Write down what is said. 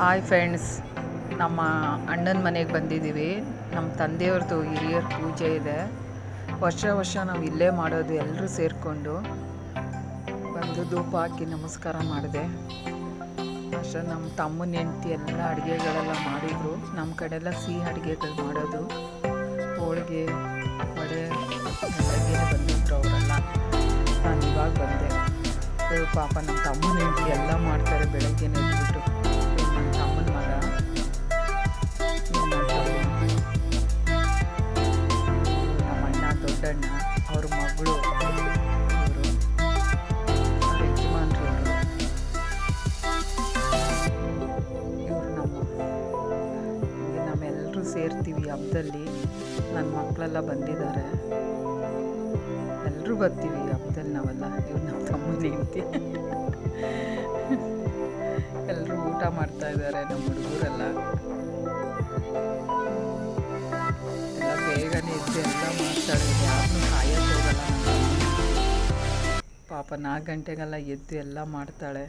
Hi friends ನಮ್ಮ ಅಣ್ಣನ ಮನೆಗೆ ಬಂದಿದ್ದೀವಿ ನಮ್ಮ ತಂದೆಯವ್ರದ್ದು ಹಿರಿಯರ ಪೂಜೆ ಇದೆ. ವರ್ಷ ವರ್ಷ ನಾವು ಇಲ್ಲೇ ಮಾಡೋದು ಎಲ್ಲರೂ ಸೇರಿಕೊಂಡು ಬಂದು ಧೂಪ ಹಾಕಿ ನಮಸ್ಕಾರ ಮಾಡಿದೆ. ವರ್ಷ ನಮ್ಮ ತಮ್ಮನ ಹೆಂಡ್ತಿ ಎಲ್ಲ ಅಡುಗೆಗಳೆಲ್ಲ ಮಾಡಿದರು. ನಮ್ಮ ಕಡೆಲ್ಲ ಸಿಹಿ ಅಡುಗೆಗಳು ಮಾಡೋದು. ಹೋಳಿಗೆ, ವಡೆ ಬೆಳಗ್ಗೆ ಬಂದಿದ್ರು ಅವರೆಲ್ಲ. ನಾನು ಇವಾಗ ಬಂದೆ. ಪಾಪ ನಮ್ಮ ತಮ್ಮನ ಹೆಂಡತಿ ಎಲ್ಲ ಮಾಡ್ತಾರೆ ಬೆಳಗ್ಗೆ ಎದ್ಬಿಟ್ಟು. ದೊಡ್ಡಣ್ಣ ಅವ್ರ ಮಗಳು, ಅವ್ರ ಯಜಮಾನ್ರು ಇವರು ನಮ್ಮ ನಾವೆಲ್ಲರೂ ಸೇರ್ತೀವಿ ಹಬ್ಬದಲ್ಲಿ ನನ್ನ ಮಕ್ಕಳೆಲ್ಲ ಬಂದಿದ್ದಾರೆ. ಎಲ್ಲರೂ ಬರ್ತೀವಿ ಹಬ್ಬದಲ್ಲಿ ನಾವೆಲ್ಲ. ಇವ್ರು ನಮ್ಮ ತಮ್ಮನ ಹೆಂಡ್ತಿ ಎಲ್ಲರೂ ಊಟ ಮಾಡ್ತಾ ಇದ್ದಾರೆ ನಮ್ಮ ಹುಡುಗರೆಲ್ಲ. ಎಲ್ಲ ಬೇಗನೆ ಎದ್ದು ಪಾಪ ನಾಲ್ಕು ಗಂಟೆಗೆಲ್ಲ ಎದ್ದು ಎಲ್ಲ ಮಾಡ್ತಾಳೆ.